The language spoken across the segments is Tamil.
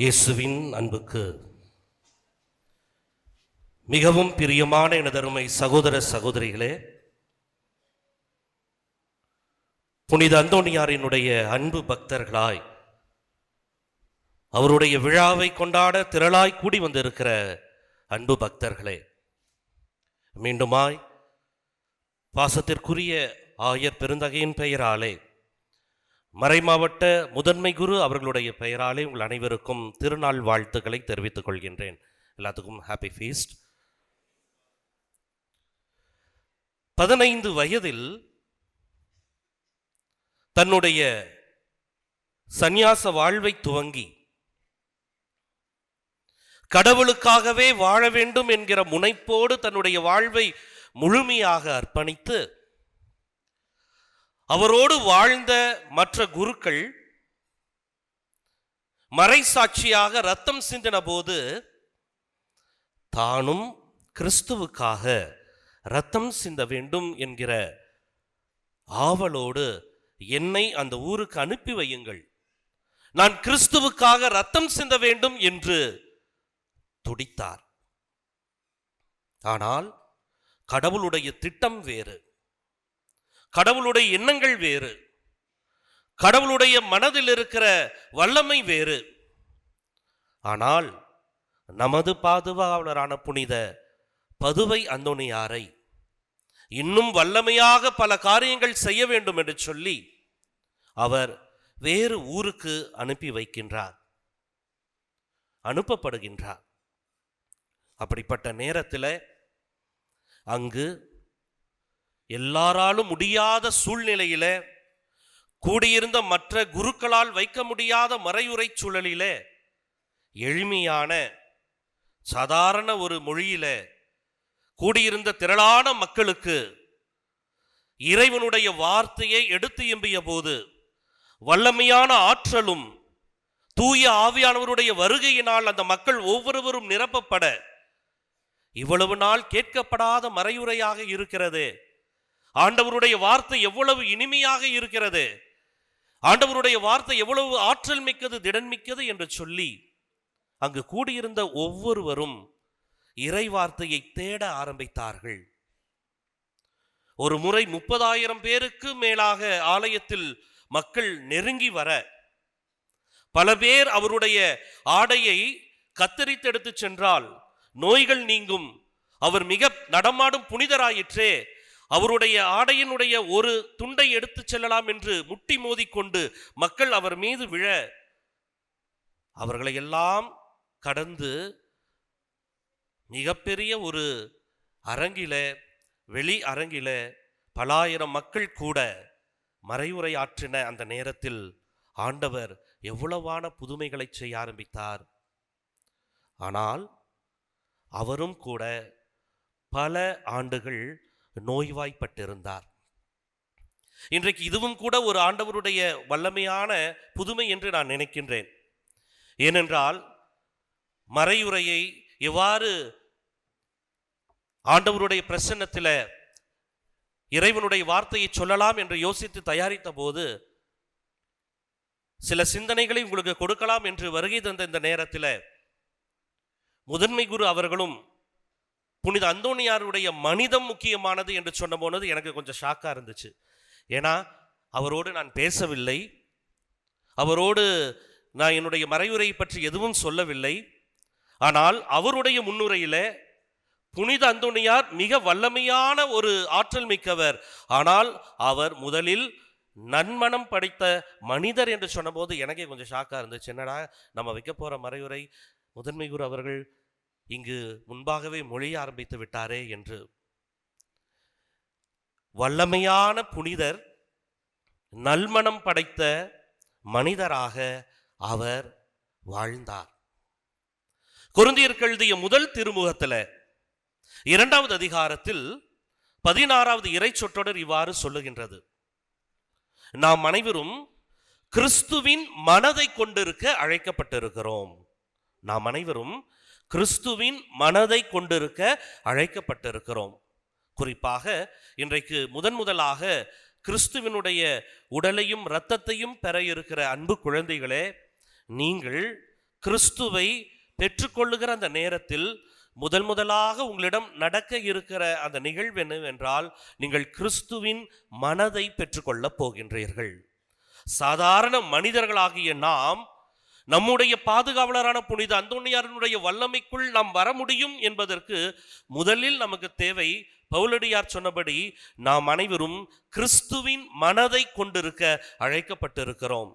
இயேசுவின் அன்புக்கு மிகவும் பிரியமான எனதருமை சகோதர சகோதரிகளே புனித அந்தோணியாரினுடைய அன்பு பக்தர்களாய் அவருடைய விழாவை கொண்டாட திரளாய் கூடி வந்திருக்கிற அன்பு பக்தர்களே மீண்டுமாய் பாசத்திற்குரிய ஆயர் பெருந்தகையின் பெயராலே மறைமாவட்ட முதன்மை குரு அவர்களுடைய பெயராலே உங்கள் அனைவருக்கும் திருநாள் வாழ்த்துக்களை தெரிவித்துக் கொள்கின்றேன். எல்லாத்துக்கும் ஹாப்பி ஃபீஸ்ட் பதினைந்து வயதில் தன்னுடைய சந்நியாச வாழ்வை துவங்கி கடவுளுக்காகவே வாழ வேண்டும் என்கிற முனைப்போடு தன்னுடைய வாழ்வை முழுமையாக அர்ப்பணித்து அவரோடு வாழ்ந்த மற்ற குருக்கள் மறைசாட்சியாக ரத்தம் சிந்தின போது தானும் கிறிஸ்துவுக்காக ரத்தம் சிந்த வேண்டும் என்கிற ஆவலோடு என்னை அந்த ஊருக்கு அனுப்பி வையுங்கள். நான் கிறிஸ்துவுக்காக ரத்தம் சிந்த வேண்டும் என்று துடித்தார். ஆனால் கடவுளுடைய திட்டம் வேறு. கடவுளுடைய எண்ணங்கள் வேறு. கடவுளுடைய மனதில் இருக்கிற வல்லமை வேறு. ஆனால் நமது பாதுகாவலரான புனித பதுவை அந்தோணியாரை இன்னும் வல்லமையாக பல காரியங்கள் செய்ய வேண்டும் என்று சொல்லி அவர் வேறு ஊருக்கு அனுப்பி வைக்கின்றார். அனுப்பப்படுகின்றார். அப்படிப்பட்ட நேரத்தில் அங்கு எல்லாராலும் முடியாத சூழ்நிலையில கூடியிருந்த மற்ற குருக்களால் வைக்க முடியாத மறையுறை சூழலில எளிமையான சாதாரண ஒரு மொழியில கூடியிருந்த திரளான மக்களுக்கு இறைவனுடைய வார்த்தையை எடுத்து எம்பிய போது வல்லமையான ஆற்றலும் தூய ஆவியானவருடைய வருகையினால் அந்த மக்கள் ஒவ்வொருவரும் நிரப்பப்பட இவ்வளவு நாள் கேட்கப்படாத மறையுறையாக இருக்கிறது. ஆண்டவருடைய வார்த்தை எவ்வளவு இனிமையாக இருக்கிறது. ஆண்டவருடைய வார்த்தை எவ்வளவு ஆற்றல் மிக்கது திடன் மிக்கது என்று சொல்லி அங்கு கூடியிருந்த ஒவ்வொருவரும் இறை வார்த்தையை தேட ஆரம்பித்தார்கள். ஒரு முறை முப்பதாயிரம் பேருக்கு மேலாக ஆலயத்தில் மக்கள் நெருங்கி வர பல பேர் அவருடைய ஆடையை கத்தரித்தெடுத்து சென்றால் நோய்கள் நீங்கும் அவர் மிக நடமாடும் புனிதராயிற்றே அவருடைய ஆடையினுடைய ஒரு துண்டை எடுத்துச் செல்லலாம் என்று முட்டி மோதிக்கொண்டு மக்கள் அவர் மீது விழ அவர்களை எல்லாம் கடந்து மிகப்பெரிய ஒரு அரங்கில வெளி அரங்கில பலாயிரம் மக்கள் கூட மறைவுரை ஆற்றின அந்த நேரத்தில் ஆண்டவர் எவ்வளவான புதுமைகளை செய்ய ஆரம்பித்தார். ஆனால் அவரும் கூட பல ஆண்டுகள் நோய்வாய்ப்பட்டிருந்தார். இன்றைக்கு இதுவும் கூட ஒரு ஆண்டவருடைய வல்லமையான புதுமை என்று நான் நினைக்கின்றேன். ஏனென்றால் மறையுறையை எவ்வாறு ஆண்டவருடைய பிரசன்னத்தில் இறைவனுடைய வார்த்தையை சொல்லலாம் என்று யோசித்து தயாரித்த போது சில சிந்தனைகளை உங்களுக்கு கொடுக்கலாம் என்று வருகை தந்த இந்த நேரத்தில் முதன்மை குரு அவர்களும் புனித அந்தோணியாருடைய மனிதம் முக்கியமானது என்று சொன்ன போனது எனக்கு கொஞ்சம் ஷாக்காக இருந்துச்சு. ஏன்னா அவரோடு நான் பேசவில்லை. அவரோடு நான் என்னுடைய மறைவுரை பற்றி எதுவும் சொல்லவில்லை. ஆனால் அவருடைய முன்னுரையில் புனித அந்தோணியார் மிக வல்லமையான ஒரு ஆற்றல் மிக்கவர். ஆனால் அவர் முதலில் நன்மனம் படைத்த மனிதர் என்று சொன்னபோது எனக்கே கொஞ்சம் ஷாக்காக இருந்துச்சு. என்னடா நம்ம வைக்க போகிற மறையுரை முதன்மை குரு அவர்கள் இங்கு முன்பாகவே மொழிய ஆரம்பித்து விட்டாரே என்று. வல்லமையான புனிதர் நல்மணம் படைத்த மனிதராக அவர் வாழ்ந்தார். குருந்தியர் எழுதிய முதல் திருமுகத்தில் இரண்டாவது அதிகாரத்தில் பதினாறாவது இறை சொற்றொடர் இவ்வாறு சொல்லுகின்றது. நாம் அனைவரும் கிறிஸ்துவின் மனதை கொண்டிருக்க அழைக்கப்பட்டிருக்கிறோம். நாம் அனைவரும் கிறிஸ்துவின் மனதை கொண்டிருக்க அழைக்கப்பட்டிருக்கிறோம். குறிப்பாக இன்றைக்கு முதன் முதலாக கிறிஸ்துவினுடைய உடலையும் இரத்தத்தையும் பெற இருக்கிற அன்பு குழந்தைகளே நீங்கள் கிறிஸ்துவை பெற்றுக்கொள்ளுகிற அந்த நேரத்தில் முதல் முதலாக உங்களிடம் நடக்க இருக்கிற அந்த நிகழ்வு என்னவென்றால் நீங்கள் கிறிஸ்துவின் மனதை பெற்றுக்கொள்ளப் போகின்றீர்கள். சாதாரண மனிதர்களாகிய நாம் நம்முடைய பாதுகாவலரான புனித அந்தோணியாரனுடைய வல்லமைக்குள் நாம் வர முடியும் என்பதற்கு முதலில் நமக்கு தேவை பவுலடியார் சொன்னபடி நாம் அனைவரும் கிறிஸ்துவின் மனதை கொண்டிருக்க அழைக்கப்பட்டிருக்கிறோம்.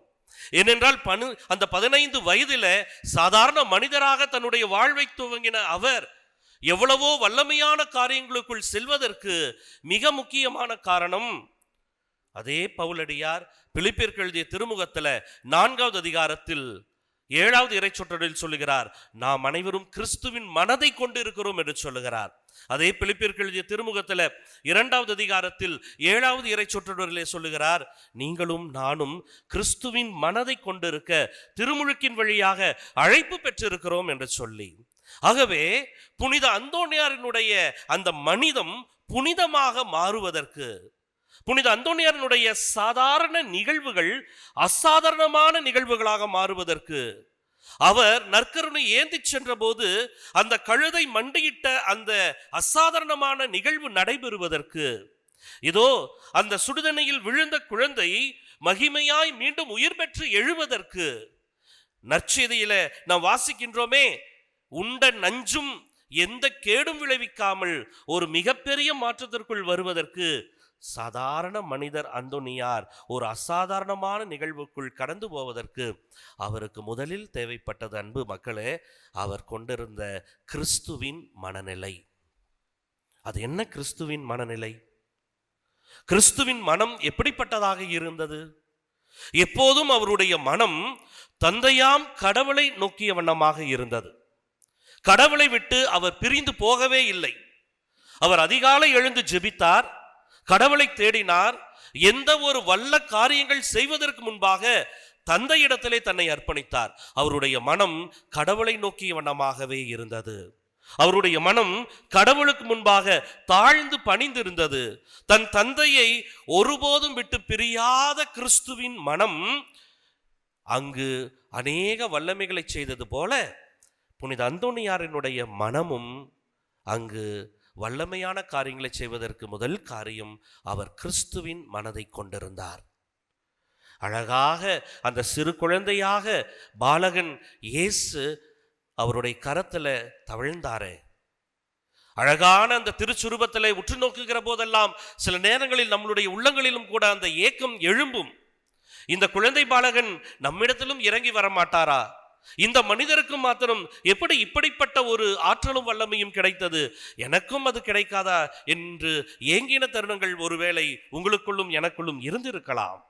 ஏனென்றால் பனு அந்த பதினைந்து வயதில சாதாரண மனிதராக தன்னுடைய வாழ்வை துவங்கின அவர் எவ்வளவோ வல்லமையான காரியங்களுக்குள் செல்வதற்கு மிக முக்கியமான காரணம். அதே பவுலடியார் பிலிப்பியர்கள் திருமுகத்தில் திருமுகத்துல நான்காவது அதிகாரத்தில் ஏழாவது இறைச்சொற்றலில் சொல்லுகிறார் நாம் அனைவரும் கிறிஸ்துவின் மனதை கொண்டு இருக்கிறோம் என்று சொல்லுகிறார். அதே பிலிப்பிற்கு எழுதிய திருமுகத்துல இரண்டாவது அதிகாரத்தில் ஏழாவது இறைச்சொற்றலிலே சொல்லுகிறார் நீங்களும் நானும் கிறிஸ்துவின் மனதை கொண்டிருக்க திருமுழுக்கின் வழியாக அழைப்பு பெற்றிருக்கிறோம் என்று சொல்லி. ஆகவே புனித அந்தோணியாரினுடைய அந்த மனிதம் புனிதமாக மாறுவதற்கு புனித அந்தோனியாரனுடைய சாதாரண நிகழ்வுகள் அசாதாரணமான நிகழ்வுகளாக மாறுவதற்கு அவர் நற்கருணை ஏந்தி சென்றபோது அந்த கழுதை மண்டியிட்ட அந்த அசாதாரணமான நிகழ்வு நடைபெறுவதற்கு. இதோ அந்த சுடுதண்ணியில் விழுந்த குழந்தை மகிமையாய் மீண்டும் உயிர் பெற்று எழுவதற்கு. நற்செய்தியில நாம் வாசிக்கின்றோமே உண்ட நஞ்சும் எந்த கேடும் விளைவிக்காமல் ஒரு மிகப்பெரிய மாற்றத்திற்குள் வருவதற்கு சாதாரண மனிதர் அந்தோனியார் ஒரு அசாதாரணமான நிகழ்வுக்குள் கடந்து போவதற்கு அவருக்கு முதலில் தேவைப்பட்டது அன்பு மக்களே அவர் கொண்டிருந்த கிறிஸ்துவின் மனநிலை. அது என்ன கிறிஸ்துவின் மனநிலை? கிறிஸ்துவின் மனம் எப்படிப்பட்டதாக இருந்தது? எப்போதும் அவருடைய மனம் தந்தையாம் கடவுளை நோக்கிய வண்ணமாக இருந்தது. கடவுளை விட்டு அவர் பிரிந்து போகவே இல்லை. அவர் அதிகாலை எழுந்து ஜெபித்தார். கடவுளை தேடினார். எந்த ஒரு வல்ல காரியங்கள் செய்வதற்கு முன்பாக தந்தையிடத்திலே தன்னை அர்ப்பணித்தார். அவருடைய மனம் கடவுளை நோக்கிய வண்ணமாகவே இருந்தது. அவருடைய மனம் கடவுளுக்கு முன்பாக தாழ்ந்து பணிந்திருந்தது. தன் தந்தையை ஒருபோதும் விட்டு பிரியாத கிறிஸ்துவின் மனம் அங்கு அநேக வல்லமைகளை செய்தது போல புனித அந்தோணியாரினுடைய மனமும் அங்கு வல்லமையான காரியங்களை செய்வதற்கு முதல் காரியம் அவர் கிறிஸ்துவின் மனதை கொண்டிருந்தார். அழகாக அந்த சிறு குழந்தையாக பாலகன் இயேசு அவருடைய கரத்துல தவிழ்ந்தாரே. அழகான அந்த திருச்சுருபத்தில் உற்று நோக்குகிற போதெல்லாம் சில நேரங்களில் நம்மளுடைய உள்ளங்களிலும் கூட அந்த ஏக்கம் எழும்பும். இந்த குழந்தை பாலகன் நம்மிடத்திலும் இறங்கி வர மாட்டாரா இந்த மனிதருக்கு மாத்திரம் எப்படி இப்படிப்பட்ட ஒரு ஆற்றலும் வல்லமையும் கிடைத்தது? எனக்கும் அது கிடைக்காதா? என்று ஏங்கின தருணங்கள் ஒருவேளை உங்களுக்குள்ளும் எனக்குள்ளும் இருந்திருக்கலாம்.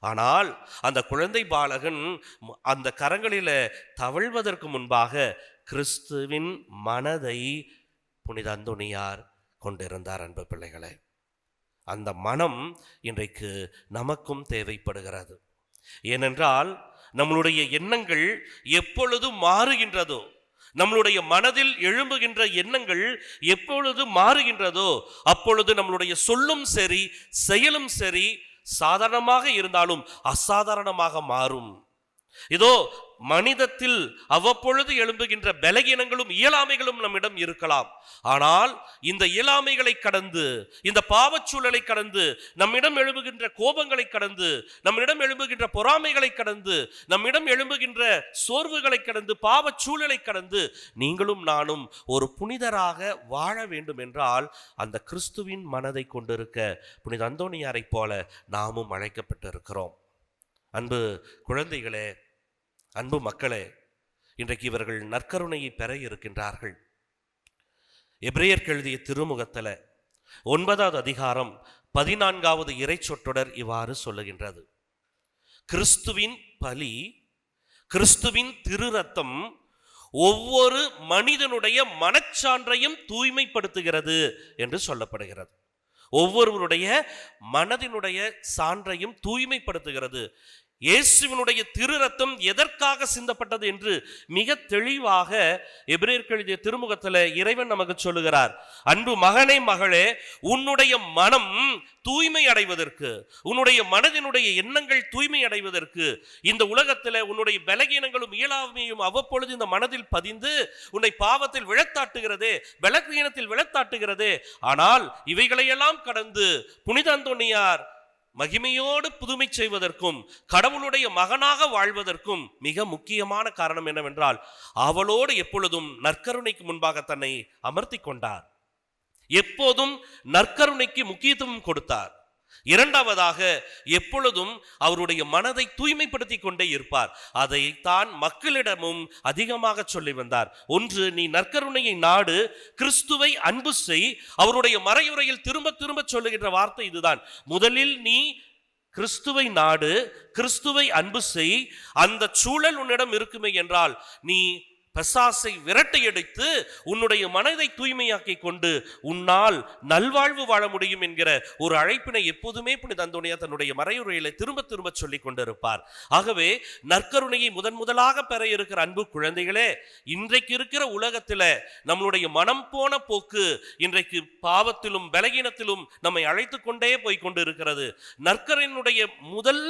ஆனால் அந்த குழந்தை பாலகன் அந்த கரங்களில தவழ்வதற்கு முன்பாக கிறிஸ்துவின் மனதை புனித அந்தோணியார் கொண்டிருந்தார் அன்பு பிள்ளைகளே. அந்த மனம் இன்றைக்கு நமக்கும் தேவைப்படுகிறது. ஏனென்றால் நம்மளுடைய எண்ணங்கள் எப்பொழுது மாறுகின்றதோ நம்மளுடைய மனதில் எழும்புகின்ற எண்ணங்கள் எப்பொழுது மாறுகின்றதோ அப்பொழுது நம்மளுடைய சொல்லும் சரி செயலும் சரி சாதாரணமாக இருந்தாலும் அசாதாரணமாக மாறும். இதோ மனிதத்தில் அவ்வப்பொழுது எழும்புகின்ற பலகீனங்களும் இயலாமைகளும் நம்மிடம் இருக்கலாம். ஆனால் இந்த இயலாமைகளை கடந்து இந்த பாவச்சூழலை கடந்து நம்மிடம் எழும்புகின்ற கோபங்களை கடந்து நம்மிடம் எழும்புகின்ற பொறாமைகளை கடந்து நம்மிடம் எழும்புகின்ற சோர்வுகளை கடந்து பாவச்சூழலை கடந்து நீங்களும் நானும் ஒரு புனிதராக வாழ வேண்டும் என்றால் அந்த கிறிஸ்துவின் மனதை கொண்டிருக்க புனித அந்தோணியாரைப் போல நாமும் அழைக்கப்பட்டிருக்கிறோம். அன்பு குழந்தைகளே அன்பு மக்களே இன்றைக்கு இவர்கள் நற்கருணையை பெற இருக்கின்றார்கள். எப்ரேயர் எழுதிய திருமுகத்துல ஒன்பதாவது அதிகாரம் பதினான்காவது இறைச்சொற்றொடர் இவ்வாறு சொல்லுகின்றது. கிறிஸ்துவின் பலி கிறிஸ்துவின் திரு ரத்தம் ஒவ்வொரு மனிதனுடைய மனச்சான்றையும் தூய்மைப்படுத்துகிறது என்று சொல்லப்படுகிறது. ஒவ்வொருவருடைய மனதினுடைய சான்றையும் தூய்மைப்படுத்துகிறது. இயேசுவினுடைய திரு ரத்தம் எதற்காக சிந்தப்பட்டது என்று மிக தெளிவாக எபிரேயருக்கு எழுதிய திருமுகத்தில் இறைவன் நமக்கு சொல்லுகிறார். அன்பு மகனே மகளே உன்னுடைய மனம் தூய்மை அடைவதற்கு உன்னுடைய மனதினுடைய எண்ணங்கள் தூய்மை அடைவதற்கு இந்த உலகத்தில் உன்னுடைய பலகீனங்களும் இயலாமையும் அவ்வப்பொழுது இந்த மனதில் பதிந்து உன்னை பாவத்தில் விழத்தாட்டுகிறதே பலகீனத்தில் விழத்தாட்டுகிறதே ஆனால் இவைகளையெல்லாம் கடந்து புனித அந்தோணியார் மகிமையோடு புதுமை செய்வதற்கும் கடவுளுடைய மகனாக வாழ்வதற்கும் மிக முக்கியமான காரணம் என்னவென்றால் அவளோடு எப்பொழுதும் நற்கருணைக்கு முன்பாக தன்னை அமர்த்தி கொண்டார். எப்போதும் நற்கருணைக்கு முக்கியத்துவம் கொடுத்தார். இரண்டாவதாக எப்பொழுதும் அவருடைய மனதை தூய்மைப்படுத்தி கொண்டே இருப்பார். அதை தான் மக்களிடமும் அதிகமாக சொல்லி வந்தார். ஒன்று நீ நற்கருணையை நாடு கிறிஸ்துவை அன்பு செய். அவருடைய மறையுறையில் திரும்ப திரும்ப சொல்லுகின்ற வார்த்தை இதுதான். முதலில் நீ கிறிஸ்துவை நாடு கிறிஸ்துவை அன்பு செய். அந்த சூழல் உன்னிடம் இருக்குமே என்றால் நீ பெசாசை விரட்டையடித்து உன்னுடைய மனதை தூய்மையாக்கி கொண்டு உன்னால் நல்வாழ்வு வாழ முடியும் என்கிற ஒரு அழைப்பினை எப்போதுமே புனித அந்தோனியா தன்னுடைய மறையுறையில திரும்ப திரும்ப சொல்லிக் கொண்டிருப்பார். ஆகவே நற்கருணையை முதன் முதலாக பெற இருக்கிற அன்பு குழந்தைகளே இன்றைக்கு இருக்கிற உலகத்தில் நம்மளுடைய மனம் போன போக்கு இன்றைக்கு பாவத்திலும் பலகீனத்திலும் நம்மை அழைத்து கொண்டே போய் கொண்டு இருக்கிறது நற்கரனுடைய முதல்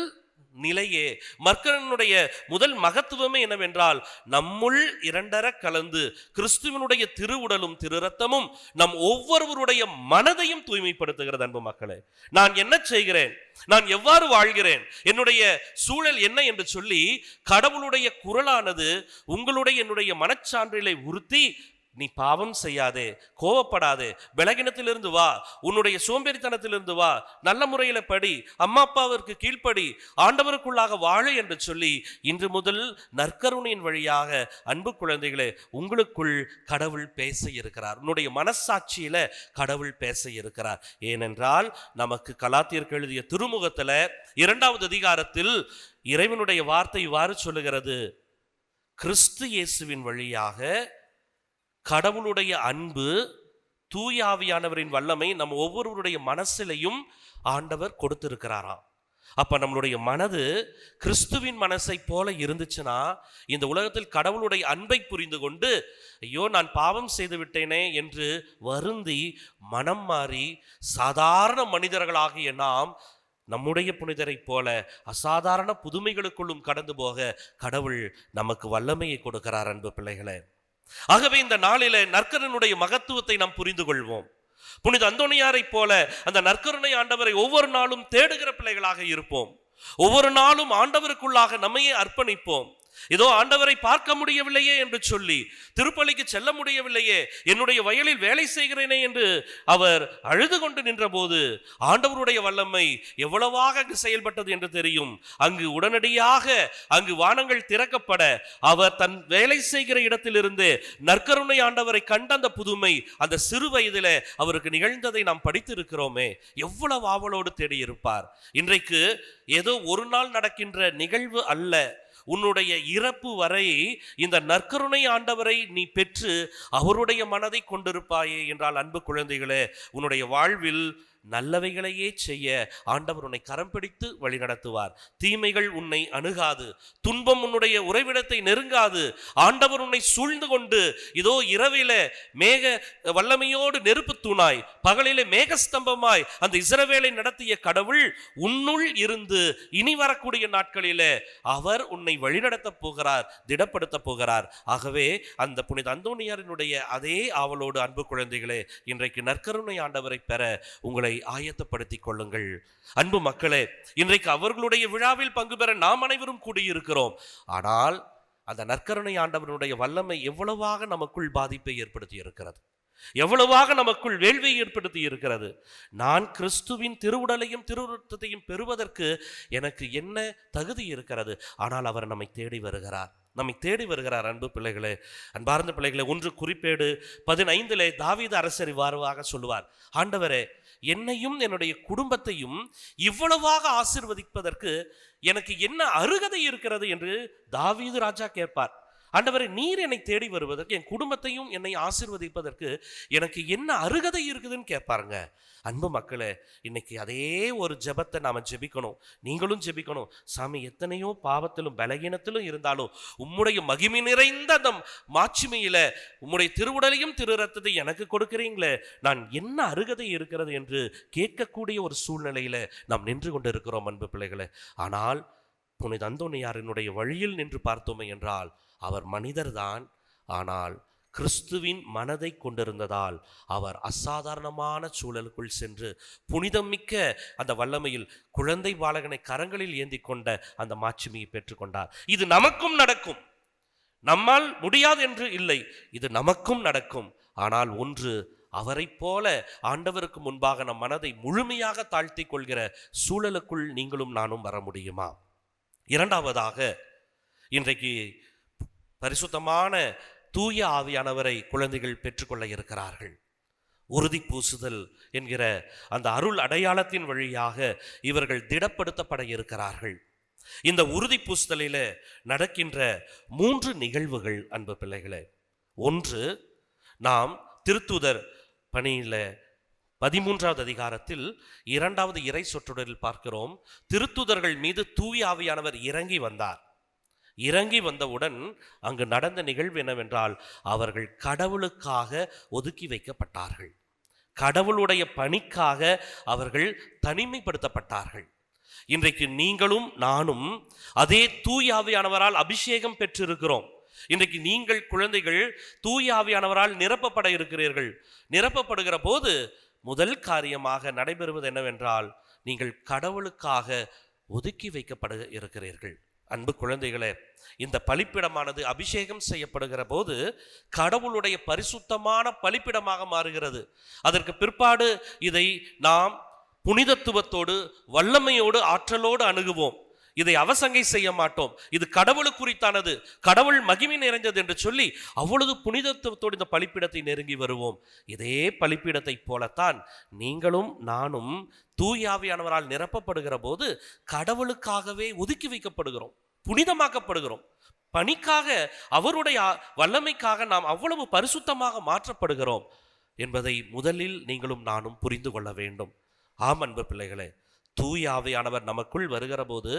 நிலையே. மர்க்கனுடைய முதல் மகத்துவமே என்னவென்றால் நம்முள் இரண்டர கலந்து கிறிஸ்துவனுடைய திருவுடலும் திரு ரத்தமும் நம் ஒவ்வொருவருடைய மனதையும் தூய்மைப்படுத்துகிறது அன்பு மக்களே. நான் என்ன செய்கிறேன்? நான் எவ்வாறு வாழ்கிறேன்? என்னுடைய சூழல் என்ன என்று சொல்லி கடவுளுடைய குரலானது உங்களுடைய என்னுடைய மனச்சான்றிலை உறுத்தி நீ பாவம் செய்யாதே கோவப்படாதே பலகினத்திலிருந்து வா உன்னுடைய சோம்பேறித்தனத்திலிருந்து வா நல்ல முறையில் படி அம்மா அப்பாவிற்கு கீழ்ப்படி ஆண்டவருக்குள்ளாக வாழு என்று சொல்லி இன்று முதல் நற்கருணையின் வழியாக அன்பு குழந்தைகளே உங்களுக்குள் கடவுள் பேச இருக்கிறார் உன்னுடைய மனசாட்சியில கடவுள் பேச இருக்கிறார் ஏனென்றால் நமக்கு கலாத்தியருக்கு எழுதிய திருமுகத்தில் இரண்டாவது அதிகாரத்தில் இறைவனுடைய வார்த்தை இவ்வாறு சொல்லுகிறது. கிறிஸ்து இயேசுவின் வழியாக கடவுளுடைய அன்பு தூயாவியானவரின் வல்லமை நம்ம ஒவ்வொருவருடைய மனசிலையும் ஆண்டவர் கொடுத்திருக்கிறாராம். அப்ப நம்மளுடைய மனது கிறிஸ்துவின் மனசை போல இருந்துச்சுன்னா இந்த உலகத்தில் கடவுளுடைய அன்பை புரிந்து கொண்டு ஐயோ நான் பாவம் செய்து விட்டேனே என்று வருந்தி மனம் மாறி சாதாரண மனிதர்களாகிய நாம் நம்முடைய புனிதரைப் போல அசாதாரண புதுமைகளுக்குள்ளும் கடந்து போக கடவுள் நமக்கு வல்லமையை கொடுக்கிறார் அன்பு பிள்ளைகளே. ஆகவே இந்த நாளில நற்கரனுடைய மகத்துவத்தை நாம் புரிந்து கொள்வோம் புனித அந்தோணியாரைப் போல அந்த நற்கருணை ஆண்டவரை ஒவ்வொரு நாளும் தேடுகிற பிள்ளைகளாக இருப்போம். ஒவ்வொரு நாளும் ஆண்டவருக்குள்ளாக நம்மையே அர்ப்பணிப்போம். இதோ ஆண்டவரை பார்க்க முடியவில்லையே என்று சொல்லி திருப்பலிக்கு செல்ல முடியவில்லையே என்னுடைய வயலில் வேலை செய்கிறேனே என்று அவர் அழுது கொண்டு நின்றபோது ஆண்டவருடைய வல்லமை எவ்வளவாக அங்கு செயல்பட்டது என்று தெரியும். அங்கு உடனடியாக அங்கு வானங்கள் திறக்கப்பட அவர் தன் வேலை செய்கிற இடத்திலிருந்து நற்கருணை ஆண்டவரை கண்ட அந்த புதுமை அந்த சிறு வயதில் அவருக்கு நிகழ்ந்ததை நாம் படித்திருக்கிறோமே. எவ்வளவு ஆவலோடு தேடியிருப்பார். இன்றைக்கு ஏதோ ஒரு நாள் நடக்கின்ற நிகழ்வு அல்ல. உன்னுடைய இறப்பு வரை இந்த நற்கருணை ஆண்டவரை நீ பெற்று அவருடைய மனதை கொண்டிருப்பாயே என்றால் அன்பு குழந்தைகளே உன்னுடைய வாழ்வில் நல்லவைகளையே செய்ய ஆண்டவர் உன்னை கரம் பிடித்து வழிநடத்துவார் தீமைகள் உன்னை அணுகாது. துன்பம் உன்னுடைய உறைவிடத்தை நெருங்காது. ஆண்டவர் உன்னை சூழ்ந்து கொண்டு இதோ இரவில மேக வல்லமையோடு நெருப்பு தூணாய் பகலிலே மேகஸ்தம்பமாய் அந்த இஸ்ரவேலை நடத்திய கடவுள் உன்னுள் இருந்து இனி வரக்கூடிய நாட்களிலே அவர் உன்னை வழிநடத்தப் போகிறார் திடப்படுத்தப் போகிறார். ஆகவே அந்த புனித அந்தோணியாரினுடைய அதே ஆவலோடு அன்பு குழந்தைகளே இன்றைக்கு நற்கருணை ஆண்டவரை பெற உங்களை ஆயத்தப்படுத்திக் கொள்ளுங்கள். அன்பு மக்களே இன்றைக்கு அவர்களுடைய விழாவில் பங்கு பெற நாம் அனைவரும் கூடியிருக்கிறோம். ஆனால் அந்த நற்கருணை ஆண்டவனுடைய வல்லமை எவ்வளவாக நமக்குள் பாதிப்பை ஏற்படுத்தி இருக்கிறது எவ்வளவாக நமக்குள் வேள்வியை ஏற்படுத்தி இருக்கிறது நான் கிறிஸ்துவின் திருவுடலையும் திருவுருத்தத்தையும் பெறுவதற்கு எனக்கு என்ன தகுதி இருக்கிறது? ஆனால் அவர் நம்மை தேடி வருகிறார். நம்மை தேடி வருகிறார் அன்பு பிள்ளைகளே. அன்பார்ந்த பிள்ளைகளே ஒன்று குறிப்பேடு பதினைந்திலே தாவீது அரசர் இவ்வாறுவாக சொல்லுவார். ஆண்டவரே என்னையும் என்னுடைய குடும்பத்தையும் இவ்வளவாக ஆசிர்வதிப்பதற்கு எனக்கு என்ன அருகதை இருக்கிறது என்று தாவீது ராஜா கேட்பார். ஆண்டவரை நீர் என்னை தேடி வருவதற்கு என் குடும்பத்தையும் என்னை ஆசிர்வதிப்பதற்கு எனக்கு என்ன அருகதை இருக்குதுன்னு கேட்பாருங்க. அன்பு மக்களே இன்னைக்கு அதே ஒரு ஜெபத்தை நாம் ஜெபிக்கணும். நீங்களும் ஜெபிக்கணும். சாமி எத்தனையோ பாவத்திலும் பலகீனத்திலும் இருந்தாலும் உம்முடைய மகிமை நிறைந்த அந்த மாட்சிமையில் உம்முடைய திருவுடலையும் திரு ரத்தத்தை எனக்கு கொடுக்குறீங்களே நான் என்ன அருகதை இருக்கிறது என்று கேட்கக்கூடிய ஒரு சூழ்நிலையில் நாம் நின்று கொண்டிருக்கிறோம் அன்பு பிள்ளைகளை. ஆனால் புனித அந்தோனியாரினுடைய வழியில் நின்று பார்த்தோமே என்றால் அவர் மனிதர்தான். ஆனால் கிறிஸ்துவின் மனதை கொண்டிருந்ததால் அவர் அசாதாரணமான சூழலுக்குள் சென்று புனிதமிக்க அந்த வல்லமையில் குழந்தை பாலகனை கரங்களில் ஏந்தி கொண்ட அந்த மாட்சிமையை பெற்றுக்கொண்டார் இது நமக்கும் நடக்கும். நம்மால் முடியாது என்று இல்லை. இது நமக்கும் நடக்கும். ஆனால் ஒன்று அவரைப் போல ஆண்டவருக்கு முன்பாக நம் மனதை முழுமையாக தாழ்த்தி கொள்கிற சூழலுக்குள் நீங்களும் நானும் வர முடியுமா? இரண்டாவதாக இன்றைக்கு பரிசுத்தமான தூய ஆவியானவரை குழந்தைகள் பெற்றுக்கொள்ள இருக்கிறார்கள். உறுதி பூசுதல் என்கிற அந்த அருள் அடையாளத்தின் வழியாக இவர்கள் திடப்படுத்தப்பட இருக்கிறார்கள். இந்த உறுதி பூசுதலில் நடக்கின்ற மூன்று நிகழ்வுகள் அன்பு பிள்ளைகளே. ஒன்று நாம் திருத்துதர் பணியில் பதிமூன்றாவது அதிகாரத்தில் இரண்டாவது இறை சொற்றொடரில் பார்க்கிறோம். திருத்துதர்கள் மீது தூய ஆவியானவர் இறங்கி வந்தார். இறங்கி வந்தவுடன் அங்கு நடந்த நிகழ்வு என்னவென்றால் அவர்கள் கடவுளுக்காக ஒதுக்கி வைக்கப்பட்டார்கள். கடவுளுடைய பணிக்காக அவர்கள் தனிமைப்படுத்தப்பட்டார்கள். இன்றைக்கு நீங்களும் நானும் அதே தூயாவியானவரால் அபிஷேகம் பெற்றிருக்கிறோம். இன்றைக்கு நீங்கள் குழந்தைகள் தூயாவியானவரால் நிரப்பப்பட இருக்கிறீர்கள். நிரப்பப்படுகிற போது முதல் காரியமாக நடைபெறுவது என்னவென்றால் நீங்கள் கடவுளுக்காக ஒதுக்கி வைக்கப்பட இருக்கிறீர்கள். அன்பு குழந்தைகளே இந்த பலிப்பிடமானது அபிஷேகம் செய்யப்படுகிற போது கடவுளுடைய பரிசுத்தமான பலிப்பிடமாக மாறுகிறது. அதற்கு பிற்பாடு இதை நாம் புனிதத்துவத்தோடு வல்லமையோடு ஆற்றலோடு அணுகுவோம். இதை அவசங்கை செய்ய மாட்டோம். இது கடவுளுக்கு குறித்தானது. கடவுள் மகிமை நிறைந்தது என்று சொல்லி அவ்வளவு புனிதத்துவத்தோடு இந்த பலிப்பிடத்தை நெருங்கி வருவோம். இதே பலிப்பிடத்தை போலத்தான் நீங்களும் நானும் தூயாவியானவரால் நிரப்பப்படுகிற போது கடவுளுக்காகவே ஒதுக்கி வைக்கப்படுகிறோம். புனிதமாக்கப்படுகிறோம். பணிக்காக அவருடைய வல்லமைக்காக நாம் அவ்வளவு பரிசுத்தமாக மாற்றப்படுகிறோம் என்பதை முதலில் நீங்களும் நானும் புரிந்து கொள்ள வேண்டும். ஆம் அன்பு பிள்ளைகளே. தூயாவையானவர் நமக்குள் வருகிற போது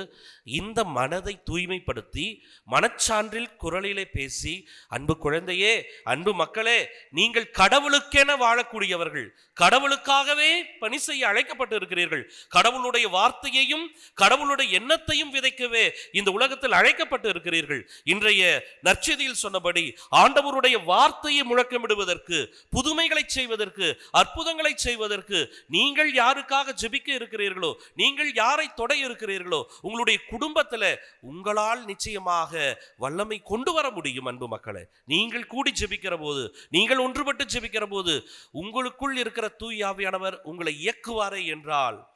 இந்த மனதை தூய்மைப்படுத்தி மனச்சான்றில் குரலிலே பேசி அன்பு குழந்தையே அன்பு மக்களே நீங்கள் கடவுளுக்கென வாழக்கூடியவர்கள் கடவுளுக்காகவே பணி செய்ய அழைக்கப்பட்டு இருக்கிறீர்கள் கடவுளுடைய வார்த்தையையும் கடவுளுடைய எண்ணத்தையும் விதைக்கவே இந்த உலகத்தில் அழைக்கப்பட்டு இருக்கிறீர்கள் இன்றைய நற்செய்தியில் சொன்னபடி ஆண்டவருடைய வார்த்தையை முழக்கமிடுவதற்கு புதுமைகளை செய்வதற்கு அற்புதங்களை செய்வதற்கு நீங்கள் யாருக்காக ஜெபிக்க இருக்கிறீர்களோ நீங்கள் யாரை தொட இருக்கிறீர்களோ உங்களுடைய குடும்பத்துல உங்களால் நிச்சயமாக வல்லமை கொண்டு வர முடியும் அன்பு மக்களை. நீங்கள் கூடி ஜெபிக்கிற போது நீங்கள் ஒன்றுபட்டு ஜெபிக்கிற போது உங்களுக்குள் இருக்கிற தூயாவியானவர் உங்களை இயக்குவாரே என்றால்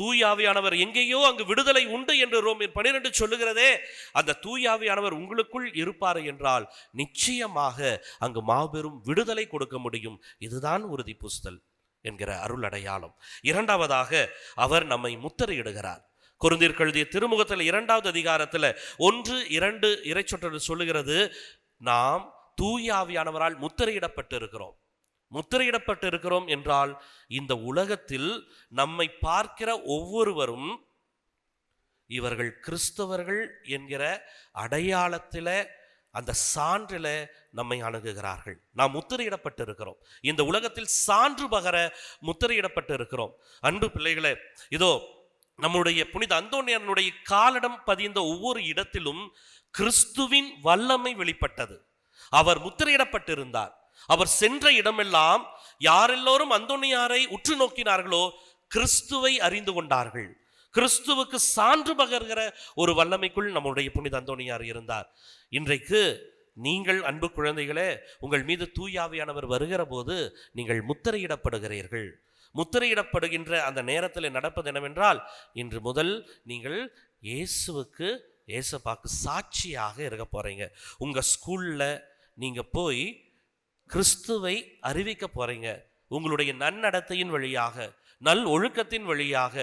தூயாவியானவர் எங்கேயோ அங்கு விடுதலை உண்டு என்று ரோமின் பனிரெண்டு சொல்லுகிறதே அந்த தூயாவியானவர் உங்களுக்குள் இருப்பார் என்றால் நிச்சயமாக அங்கு மாபெரும் விடுதலை கொடுக்க முடியும். இதுதான் உறுதி பூசுதல் என்கிற அருள் அடையாளம். இரண்டாவதாக அவர் நம்மை முத்திரையிடுகிறார். குருந்தீர் கழுதிய திருமுகத்தில் இரண்டாவது அதிகாரத்தில் ஒன்று இரண்டு இறைச்சொற்றல் சொல்லுகிறது நாம் தூயாவியானவரால் முத்திரையிடப்பட்டு இருக்கிறோம் முத்திரையிடப்பட்டு இருக்கிறோம் என்றால் இந்த உலகத்தில் நம்மை பார்க்கிற ஒவ்வொருவரும் இவர்கள் கிறிஸ்தவர்கள் என்கிற அடையாளத்தில் அந்த சான்றில நம்மை அணுகுகிறார்கள். நாம் முத்திரையிடப்பட்டு இருக்கிறோம். இந்த உலகத்தில் சான்று பகர முத்திரையிடப்பட்டு இருக்கிறோம். அன்பு பிள்ளைகளே இதோ நம்முடைய புனித அந்தோனியனுடைய காலிடம் பதிந்த ஒவ்வொரு இடத்திலும் கிறிஸ்துவின் வல்லமை வெளிப்பட்டது. அவர் முத்திரையிடப்பட்டிருந்தார். அவர் சென்ற இடமெல்லாம் யாரெல்லோரும் அந்தோனியாரை உற்று நோக்கினார்களோ கிறிஸ்துவை அறிந்து கொண்டார்கள். கிறிஸ்துவுக்கு சான்று பகர்கிற ஒரு வல்லமைக்குள் நம்முடைய புனித அந்தோனியார் இருந்தார். இன்றைக்கு நீங்கள் அன்பு குழந்தைகளே உங்கள் மீது தூயாவியானவர் வருகிற போது நீங்கள் முத்திரையிடப்படுகிறீர்கள். முத்திரையிடப்படுகின்ற அந்த நேரத்தில் நடப்பது என்னவென்றால் இன்று முதல் நீங்கள் இயேசுவுக்கு இயேசப்பாக்கு சாட்சியாக இருக்க போறீங்க. உங்க ஸ்கூல்ல நீங்க போய் கிறிஸ்துவை அறிவிக்க போறீங்க. உங்களுடைய நன்னடத்தையின் வழியாக நல் ஒழுக்கத்தின் வழியாக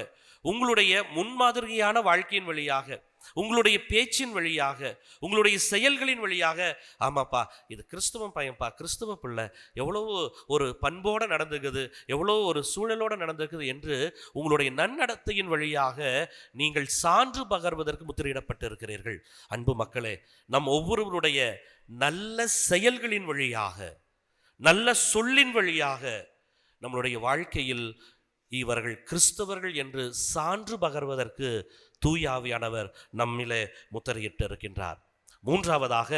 உங்களுடைய முன்மாதிரியான வாழ்க்கையின் வழியாக உங்களுடைய பேச்சின் வழியாக உங்களுடைய செயல்களின் வழியாக ஆமாப்பா இது கிறிஸ்துவ பையன்ப்பா கிறிஸ்துவ பிள்ளை எவ்வளோ ஒரு பண்போடு நடந்துக்குது எவ்வளோ ஒரு சூழலோடு நடந்துக்குது என்று உங்களுடைய நன்னடத்தையின் வழியாக நீங்கள் சான்று பகர்வதற்கு முத்திரையிடப்பட்டு இருக்கிறீர்கள் அன்பு மக்களே நம் ஒவ்வொருவருடைய நல்ல செயல்களின் வழியாக நல்ல சொல்லின் வழியாக நம்மளுடைய வாழ்க்கையில் இவர்கள் கிறிஸ்தவர்கள் என்று சான்று பகர்வதற்கு தூயாவியானவர் நம்மிலே முத்திரையிட்டு இருக்கின்றார். மூன்றாவதாக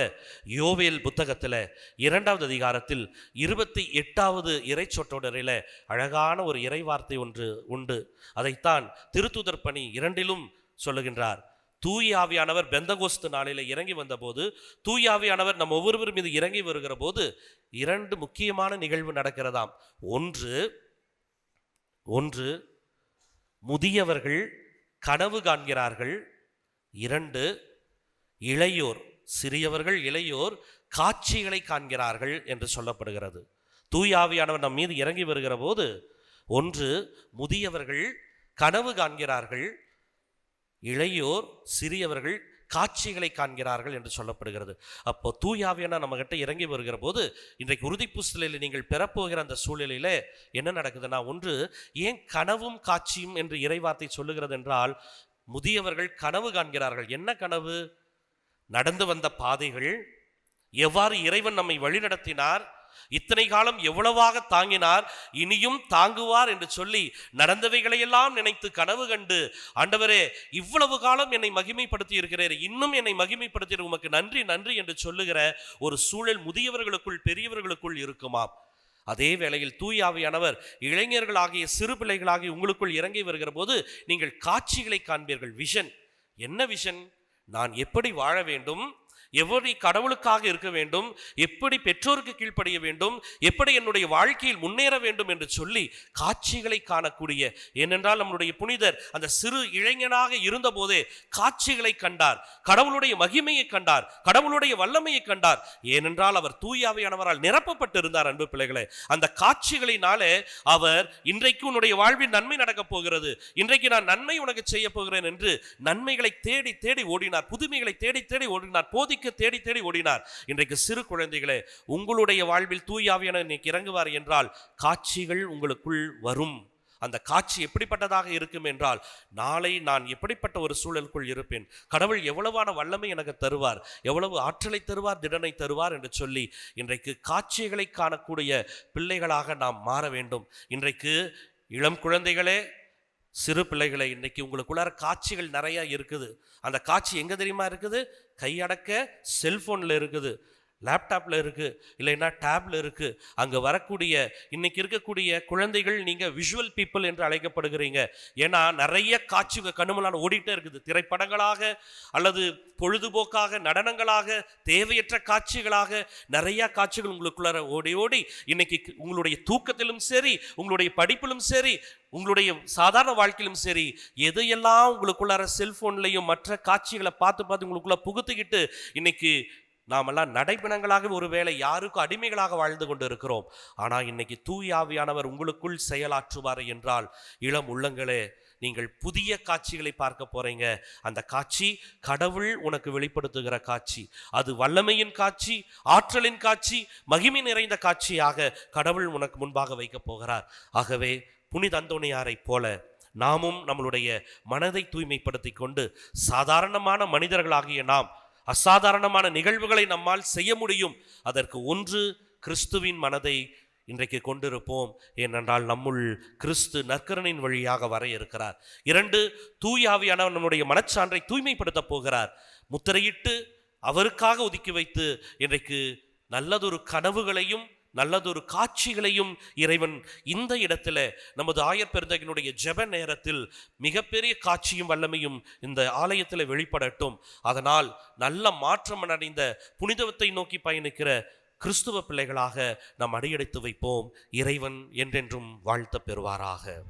யோவேல் புத்தகத்தில் இரண்டாவது அதிகாரத்தில் இருபத்தி எட்டாவது இறை சொற்றொடரில் அழகான ஒரு இறைவார்த்தை ஒன்று உண்டு. அதைத்தான் திருத்துதர் பணி இரண்டிலும் சொல்லுகின்றார். தூயாவியானவர் பெந்தகோஸ்து நாளில் இறங்கி வந்தபோது தூயாவியானவர் நம் ஒவ்வொருவர் மீது இறங்கி வருகிற போது இரண்டு முக்கியமான நிகழ்வு நடக்கிறதாம். ஒன்று ஒன்று முதியவர்கள் கனவு காண்கிறார்கள். இரண்டு இளையோர் சிறியவர்கள் இளையோர் காட்சிகளை காண்கிறார்கள் என்று சொல்லப்படுகிறது. தூயாவியானவர் நம் மீது இறங்கி வருகிற போது ஒன்று முதியவர்கள் கனவு காண்கிறார்கள். இளையோர் சிறியவர்கள் காட்சிகளை காண்கிறார்கள் என்று சொல்லப்படுகிறது. அப்போ தூயாவியான நம்ம கிட்ட இறங்கி வருகிற போது இன்றைக்கு உறுதி புஸ்தலையில் நீங்கள் பெறப்போகிற அந்த சூழ்நிலையில என்ன நடக்குதுன்னா ஒன்று ஏன் கனவும் காட்சியும் என்று இறைவார்த்தை சொல்லுகிறது என்றால் முதியவர்கள் கனவு காண்கிறார்கள். என்ன கனவு? நடந்து வந்த பாதைகள் எவ்வாறு இறைவன் நம்மை வழிநடத்தினார் இத்தனை காலம் எவ்வளவாக தாங்கினார் இனியும் தாங்குவார் என்று சொல்லி நடந்தவைகளையெல்லாம் நினைத்து கனவு கண்டு ஆண்டவரே இவ்வளவு காலம் என்னை மகிமைப்படுத்தி இருக்கிறேன் இன்னும் என்னை மகிமைப்படுத்தி உமக்கு நன்றி நன்றி என்று சொல்லுகிற ஒரு சூழல் முதியவர்களுக்குள் பெரியவர்களுக்குள் இருக்குமாம். அதே வேளையில் தூயாவியானவர் இளைஞர்களாகிய சிறு பிள்ளைகளாகிய உங்களுக்குள் இறங்கி வருகிற போது நீங்கள் காட்சிகளை காண்பீர்கள். விஷன். என்ன விஷன்? நான் எப்படி வாழ வேண்டும்? எப்படி கடவுளுக்காக இருக்க வேண்டும்? எப்படி பெற்றோருக்கு கீழ்ப்படிய வேண்டும்? எப்படி என்னுடைய வாழ்க்கையில் முன்னேற வேண்டும் என்று சொல்லி காட்சிகளை காணக்கூடிய ஏனென்றால் நம்முடைய புனிதர் அந்த சிறு இளைஞனாக இருந்தபோதே காட்சிகளை கண்டார் கடவுளுடைய மகிமையை கண்டார் கடவுளுடைய வல்லமையை கண்டார். ஏனென்றால் அவர் தூயாவையானவரால் நிரப்பப்பட்டிருந்தார் அன்பு பிள்ளைகளே. அந்த காட்சிகளினாலே அவர் இன்றைக்கு உன்னுடைய வாழ்வில் நன்மை நடக்கப் போகிறது. இன்றைக்கு நான் நன்மை உனக்கு செய்ய போகிறேன் என்று நன்மைகளை தேடி தேடி ஓடினார். புதுமைகளை தேடி தேடி ஓடினார். போதிக்க தேடி தேடி ஓடினார். இன்றைக்கு சிறு குழந்தைகளே உங்களுடைய வாழ்வில் தூயாவியான இன்னைக்கு இறங்குவார் என்றால் காட்சிகள் உங்களுக்குள் வரும். அந்த காட்சி எப்படிப்பட்டதாக இருக்கும் என்றால் நாளை நான் எப்படிப்பட்ட ஒரு சூழலுக்குள் இருப்பேன்? கடவுள் எவ்வளவான வல்லமை எனக்கு தருவார்? எவ்வளவு ஆற்றலை தருவார் திடனை தருவார் என்று சொல்லி இன்றைக்கு காட்சிகளை காணக்கூடிய பிள்ளைகளாக நாம் மாற வேண்டும். இன்றைக்கு இளம் குழந்தைகளே சிறு பிள்ளைகளை இன்னைக்கு உங்களுக்குள்ளார காட்சிகள் நிறையா இருக்குது. அந்த காட்சி எங்கே தெரியுமா இருக்குது? கையடக்க செல்ஃபோனில் இருக்குது. லேப்டாப்பில் இருக்குது இல்லைன்னா டேப்ல இருக்குது அங்கே வரக்கூடிய இன்றைக்கி இருக்கக்கூடிய குழந்தைகள் நீங்கள் விஷுவல் பீப்புள் என்று அழைக்கப்படுகிறீங்க. ஏன்னா நிறைய காட்சிகள் உங்க ஓடிட்டே இருக்குது. திரைப்படங்களாக அல்லது பொழுதுபோக்காக நடனங்களாக தேவையற்ற காட்சிகளாக நிறையா காட்சிகள் உங்களுக்குள்ளார ஓடி ஓடி இன்னைக்கு உங்களுடைய தூக்கத்திலும் சரி உங்களுடைய படிப்பிலும் சரி உங்களுடைய சாதாரண வாழ்க்கையிலும் சரி எதையெல்லாம் உங்களுக்குள்ளார செல்ஃபோன்லையும் மற்ற காட்சிகளை பார்த்து பார்த்து உங்களுக்குள்ளே புகுத்துக்கிட்டு இன்னைக்கு நாமெல்லாம் நடைப்பிணங்களாக ஒருவேளை யாருக்கும் அடிமைகளாக வாழ்ந்து கொண்டு இருக்கிறோம் ஆனால் இன்னைக்கு தூயாவியானவர் உங்களுக்குள் செயலாற்றுவார் என்றால் இளம் உள்ளங்களே நீங்கள் புதிய காட்சிகளை பார்க்க போறீங்க. அந்த காட்சி கடவுள் உனக்கு வெளிப்படுத்துகிற காட்சி. அது வல்லமையின் காட்சி ஆற்றலின் காட்சி மகிமை நிறைந்த காட்சியாக கடவுள் உனக்கு முன்பாக வைக்கப் போகிறார். ஆகவே புனித அந்தோணியாரைப் போல நாமும் நம்மளுடைய மனதை தூய்மைப்படுத்தி கொண்டு சாதாரணமான மனிதர்களாகிய நாம் அசாதாரணமான நிகழ்வுகளை நம்மால் செய்ய முடியும். அதற்கு ஒன்று கிறிஸ்துவின் மனதை இன்றைக்கு கொண்டிருப்போம். ஏனென்றால் நம்முள் கிறிஸ்து நற்கரனின் வழியாக வர இருக்கிறார். இரண்டு தூயாவியானவர் நம்முடைய மனச்சான்றை தூய்மைப்படுத்த போகிறார். முத்திரையிட்டு அவருக்காக ஒதுக்கி வைத்து இன்றைக்கு நல்லதொரு கனவுகளையும் நல்லதொரு காட்சிகளையும் இறைவன் இந்த இடத்துல நமது ஆயப்பெருந்தகனுடைய ஜெப நேரத்தில் மிகப்பெரிய காட்சியும் வல்லமையும் இந்த ஆலயத்தில் வெளிப்படட்டும். அதனால் நல்ல மாற்றம் அடைந்த புனிதவத்தை நோக்கி பயணிக்கிற கிறிஸ்துவ பிள்ளைகளாக நாம் அடியெடுத்து வைப்போம். இறைவன் என்றென்றும் வாழ்த்த பெறுவாராக.